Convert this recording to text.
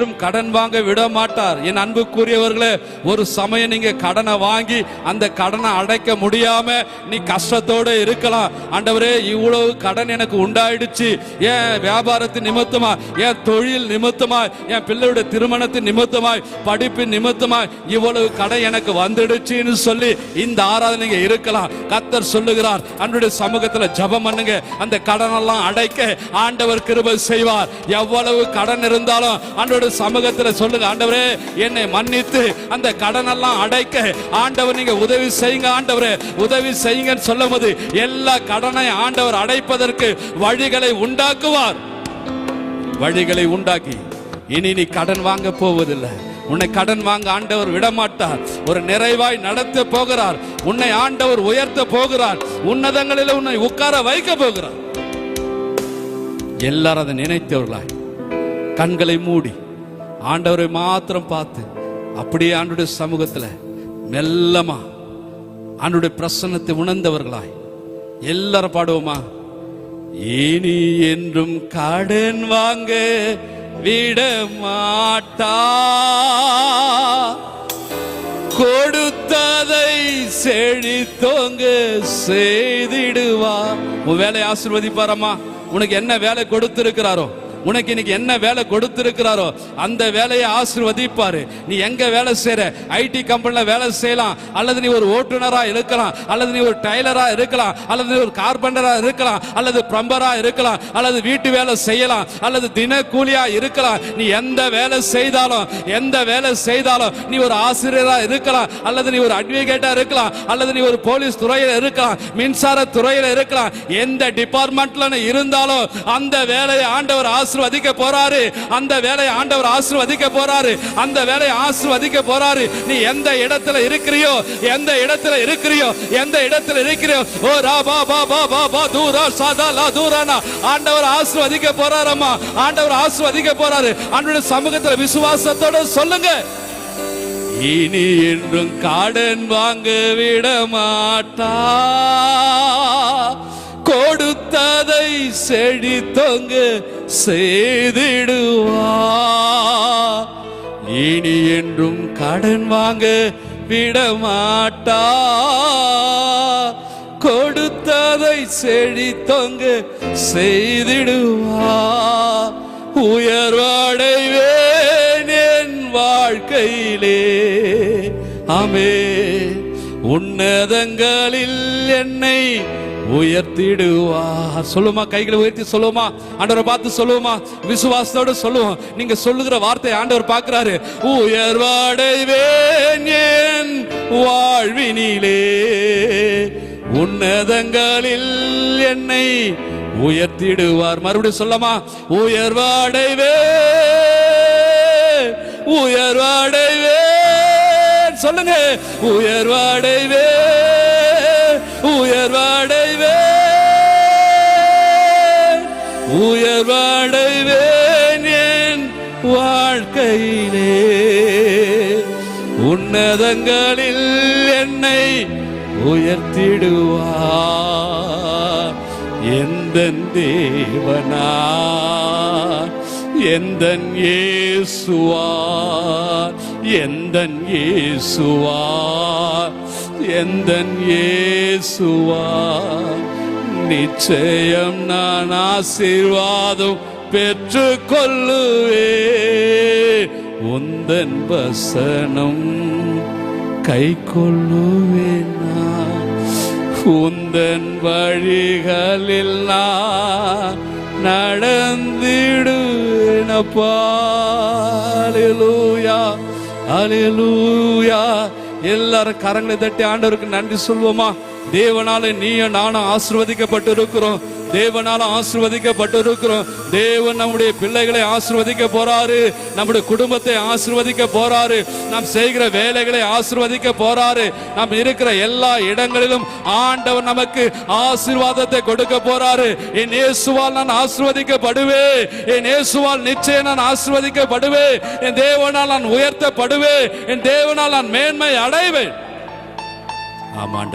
என்றும் கடன் வாங்க விட மாட்டார் என் அன்புக்குரியவர்களே ஒரு சமயம் நீங்க கடனை வாங்கி அந்த கடனை அடைக்க முடியாம நீ கஷ்டத்தோட இருக்கலாம். ஆண்டவரே இவ்வளவு கடன் எனக்கு உண்டாயிடுச்சு. என் வியாபாரத்தின் நிமித்தமா என் தொழில் நிமித்தமாய் என் பிள்ளையுடைய திருமணத்தின் நிமித்தமாய் படிப்பு நிமித்தமாய் இவ்வளவு கடன் எனக்கு வந்துடுச்சுன்னு சொல்லி இந்த ஆராதனைங்க இருக்கலாம். கத்தர் சொல்லுகிறார் அன்றைய சமூகத்துல ஜபம் பண்ணுங்க. அந்த கடனெல்லாம் அடைக்க ஆண்டவர் கிருபை செய்வார். எவ்வளவு கடன் இருந்தாலும் ஆண்டவருடைய சமூகத்துல சொல்லுங்க ஆண்டவரே என்னை மன்னித்து அந்த கடன் எல்லாம் அடைக்க ஆண்டவர் நீங்க உதவி செய்யுங்க ஆண்டவரே உதவி செய்யுங்கன்னு சொல்லும் போது எல்லா கடனை ஆண்டவர் அடைப்பதற்கு வழிகளை உண்டாக்குவார். வழிகளை உண்டாக்கி இனி நீ கடன் வாங்க போவதில்லை. உன்னை கடன் வாங்க ஆண்டவர் விடமாட்டார். ஒரு நிறைவாய் நடத்த போகிறார். உன்னை ஆண்டவர் உயர்த்த போகிறார். உன்னதங்களில் உன்னை உட்கார வைக்க போகிறார். எல்லாரும் அதை நினைத்தவர்களாய் கண்களை மூடி ஆண்டவரை மாத்திரம் பார்த்து அப்படியே ஆண்டுடைய சமூகத்துல மெல்லமா ஆண்டுடைய பிரசன்னத்தை உணர்ந்தவர்களாய் எல்லாரும் பாடுவோமா? இனி என்றும் கடன் வாங்க விட மாட்டா. கொடுத்ததை செழித்தோங்க செய்திடுவா. உன் வேலையை ஆசிர்வதிப்பாரம்மா. உனக்கு என்ன வேலை கொடுத்திருக்கிறாரோ உனக்கு இன்னைக்கு என்ன வேலை கொடுத்திருக்கிறாரோ அந்த வேலையை ஆசிர்வதிப்பாரு. நீ எங்க வேலை செய்யற ஐடி கம்பெனில வேலை செய்யலாம். அல்லது நீ ஒரு ஓட்டுநரா இருக்கலாம். அல்லது நீ ஒரு டைலரா இருக்கலாம். அல்லது நீ ஒரு கார்பெண்டரா இருக்கலாம். அல்லது பிரம்பரா இருக்கலாம். அல்லது வீட்டு வேலை செய்யலாம். அல்லது தின கூலியா இருக்கலாம். நீ எந்த வேலை செய்தாலும் எந்த வேலை செய்தாலும் நீ ஒரு ஆசிரியரா இருக்கலாம். அல்லது நீ ஒரு அட்வொகேட்டா இருக்கலாம். அல்லது நீ ஒரு போலீஸ் துறையில இருக்கலாம். மின்சார துறையில இருக்கலாம். எந்த டிபார்ட்மெண்ட்ல இருந்தாலும் அந்த வேலையை ஆண்டவர் ஆசீர்வதிக்க போறாரு. அந்த வேலையை ஆண்டவர் ஆசீர்வதிக்க போறாரு. அந்த வேலையை ஆசீர்வதிக்க போறாரு. நீ எந்த இடத்துல இருக்கிறியோ எந்த இடத்துல இருக்கிறியோ எந்த இடத்துல இருக்கிறியோ ஓ ரா பா பா பா பா பா தூரா சாதா லா தூரானா ஆண்டவர் ஆசீர்வதிக்க போறாரம்மா. ஆண்டவர் ஆசீர்வதிக்க போறாரு. ஆண்டோட சமூகத்துல விசுவாசத்தோட சொல்லுங்க. இனி என்றும் காடன் வாங்க விட மாட்டா கொடுத்ததை செழித்தொங்க செய்திடுவா. இனி என்றும் கடன் வாங்க விட மாட்டா கொடுத்ததை செழித்தொங்க செய்திடுவா. உயர்வடைவேன் என் வாழ்க்கையிலே. அமே உன்னதங்களில் என்னை உயர்த்திடுவா சொல்லுமா கைகளை உயர்த்தி சொல்லுமா ஆண்டவரை பார்த்து சொல்லுவோமா விசுவாசத்தோட சொல்லுவோம் நீங்க சொல்லுகிற வார்த்தையை ஆண்டவர் பார்க்கிறாரு. உயர்வாடைவேன் என் வாழ்வினிலே உன்னதங்களில் என்னை உயர்த்திடுவார். மறுபடியும் சொல்லமா உயர்வாடைவே உயர்வாடைவே சொல்லுங்க உயர்வாடைவே வாழ்க்கையிலே உன்னதங்களில் என்னை உயர்த்திடுவா எந்த தேவனா? எந்த இயேசுவா? எந்த இயேசுவா? எந்த இயேசுவா? நிச்சயம் நான் ஆசீர்வாதம் பெற்று கொள்ளுவே உந்தன் வசனம் கை கொள்ளுவேன் உந்தன் வழிகளில் நான் நடந்திடுவேனப்பா அலிலூயா அலிலூயா எல்லாரும் கரங்களை தட்டி ஆண்டவருக்கு நன்றி சொல்வோமா? தேவனால நீயும் நானும் ஆசிர்வதிக்கப்பட்டு இருக்கிறோம் தேவனால ஆசிர்வதிக்கப்பட்டு இருக்கிறோம் தேவன் நம்முடைய பிள்ளைகளை ஆசிர்வதிக்க போறாரு. நம்முடைய குடும்பத்தை ஆசிர்வதிக்க போறாரு. நாம் செய்கிற வேலைகளை ஆசிர்வதிக்க போறாரு. நாம் இருக்கிற எல்லா இடங்களிலும் ஆண்டவர் நமக்கு ஆசிர்வாதத்தை கொடுக்க போறாரு. என் இயேசுவால் நான் ஆசிர்வதிக்கப்படுவேன் என் இயேசுவால் நிச்சயம் நான் ஆசிர்வதிக்கப்படுவேன் என் தேவனால் நான் உயர்த்தப்படுவேன் என் தேவனால் நான் மேன்மை அடைவேன். ஆமாண்ட